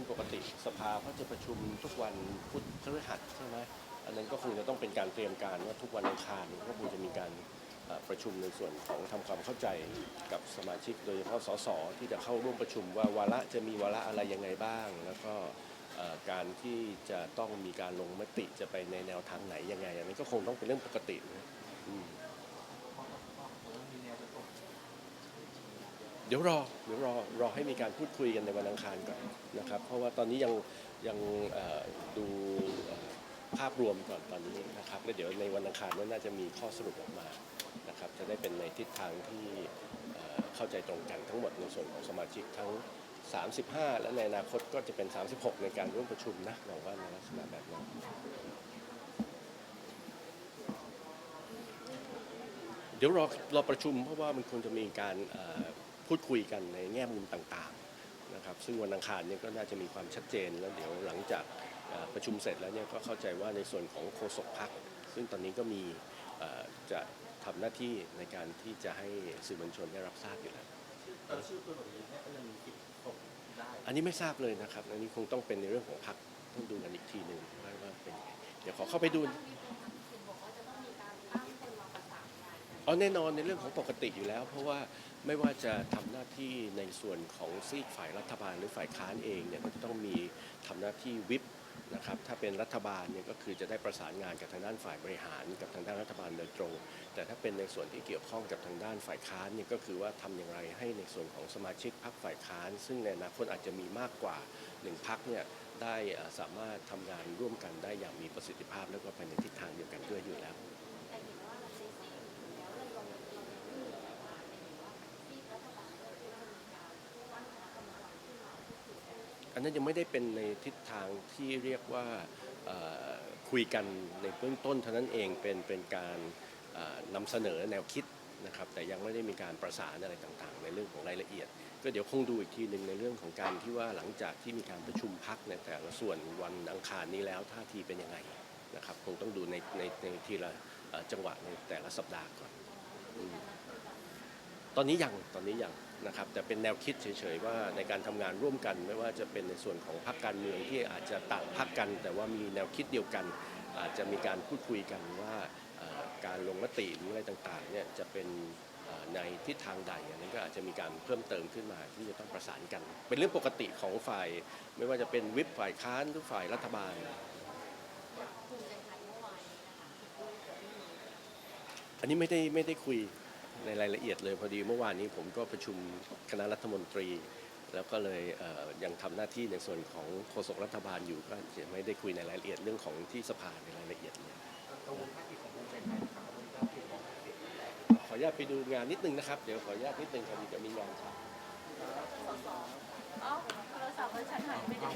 ซึ่งปกติสภาเขาจะประชุมทุกวันพุธพฤหัสใช่ไหมอันนั้นก็คงจะต้องเป็นการเตรียมการว่าทุกวันอังคารก็คงจะมีการประชุมในส่วนของทำความเข้าใจกับสมาชิก โดยเฉพาะสสที่จะเข้าร่วมประชุมว่าวาระจะมีวาระอะไรยังไงบ้าง แล้วก็การที่จะต้องมีการลงมติจะไปในแนวทางไหนยังไงอันนี้ก็คงต้องเป็นเรื่องปกตินะอืม เดี๋ยวรอเดี๋ยวรอรอให้มีการพูดคุยกันในวันอังคารก่อนนะครับ เพราะว่าตอนนี้ยังยังดูภาพรวมก่อนตอนนี้นะครับแล้วเดี๋ยวในวันอังคารนั้นน่าจะมีข้อสรุปออกมานะครับ จะได้เป็นในทิศทางที่เข้าใจตรงกันทั้งหมดในส่วนของสมาชิกทั้ง 35 และในอนาคตก็จะเป็น 36 ในการร่วมประชุมนะเราว่าในลักษณะแบบนั้นเดี๋ยวรอรอประชุมเพราะว่ามันควรจะมีการ พูดคุยกันในแง่มุมต่างๆนะครับซึ่งวันอังคารเนี่ยก็น่าจะมีความชัดเจนแล้วเดี๋ยวหลังจากเอ่อประชุมเสร็จแล้วเนี่ยก็เข้าใจว่าในส่วนของโฆษกพักซึ่งตอนนี้ก็มีเอ่อจะทำหน้าที่ในการที่จะให้สื่อมวลชนได้รับทราบอยู่แล้วแต่ชื่อตัวหนูเนี่ยก็ยังมีสิทธิ์ส่งได้อันนี้ไม่ทราบเลยนะครับอันนี้คงต้องเป็นในเรื่องของพักต้องดูกันอีกทีหนึ่งว่าว่าเป็นยังไงเดี๋ยวขอเข้าไปดู เอแน่นอนในเรื่องของปกติอยู่แล้ว เพราะว่าไม่ว่าจะทำหน้าที่ในส่วนของซีกฝ่ายรัฐบาลหรือฝ่ายค้านเองเนี่ยก็จะต้องมีทำหน้าที่วิปนะครับถ้าเป็นรัฐบาลเนี่ยก็คือจะได้ประสานงานกับทางด้านฝ่ายบริหารกับทางด้านรัฐบาลโดยตรง แต่ถ้าเป็นในส่วนที่เกี่ยวข้องกับทางด้านฝ่ายค้านเนี่ยก็คือว่าทำอย่างไรให้ในส่วนของสมาชิกพรรคฝ่ายค้าน ซึ่งในอนาคตอาจจะมีมากกว่าหนึ่งพรรคเนี่ยได้สามารถทำงานร่วมกันได้อย่างมีประสิทธิภาพ แล้วก็ไปในทิศทางเดียวกันด้วยอยู่แล้ว นนั้นยังไม่ได้เป็นในทิศทางที่เรียกว่าคุยกันในเบื้องต้นเท่านั้นเองเป็นเป็นการนำเสนอแนวคิดนะครับแต่ยังไม่ได้มีการประสานอะไรต่างๆ ในเรื่องของรายละเอียด ก็เดี๋ยวคงดูอีกทีหนึ่งในเรื่องของการที่ว่าหลังจากที่มีการประชุมพักในแต่ละส่วนวันอังคารนี้แล้วท่าทีเป็นยังไงนะครับคงต้องดูในในในทีละจังหวะในแต่ละสัปดาห์ก่อน ตอนนี้ยังตอนนี้ยัง นะครับแต่เป็นแนวคิดเฉยๆว่าในการทำงานร่วมกัน ไม่ว่าจะเป็นในส่วนของพรรคการเมืองที่อาจจะต่างพรรคกัน แต่ว่ามีแนวคิดเดียวกัน อาจจะมีการพูดคุยกันว่าเอ่อการลงมติหรืออะไรต่างๆเนี่ยจะเป็นเอ่อในทิศทางใดอันนั้นก็อาจจะมีการเพิ่มเติมขึ้นมาที่จะต้องประสานกัน เป็นเรื่องปกติของฝ่าย ไม่ว่าจะเป็นวิปฝ่ายค้านหรือฝ่ายรัฐบาล อันนี้ไม่ได้ไม่ได้คุย ในรายละเอียดเลยพอดีเมื่อวานนี้ผมก็ประชุมคณะรัฐมนตรี แล้วก็เลยเยังทำหน้าที่ในส่วนของโฆษกรัฐบาลอยู่ก็ยังไม่ได้คุยในรายละเอียดเรื่องของที่สภาในรายละเอียดเลยขออนุญาตไปดูงานนิดนึงนะครับ เดี๋ยวขออนุญาตนิดนึงครับเดี๋ยวมีงานครับอ๋อโทรศัพท์ฉันหายไปไหน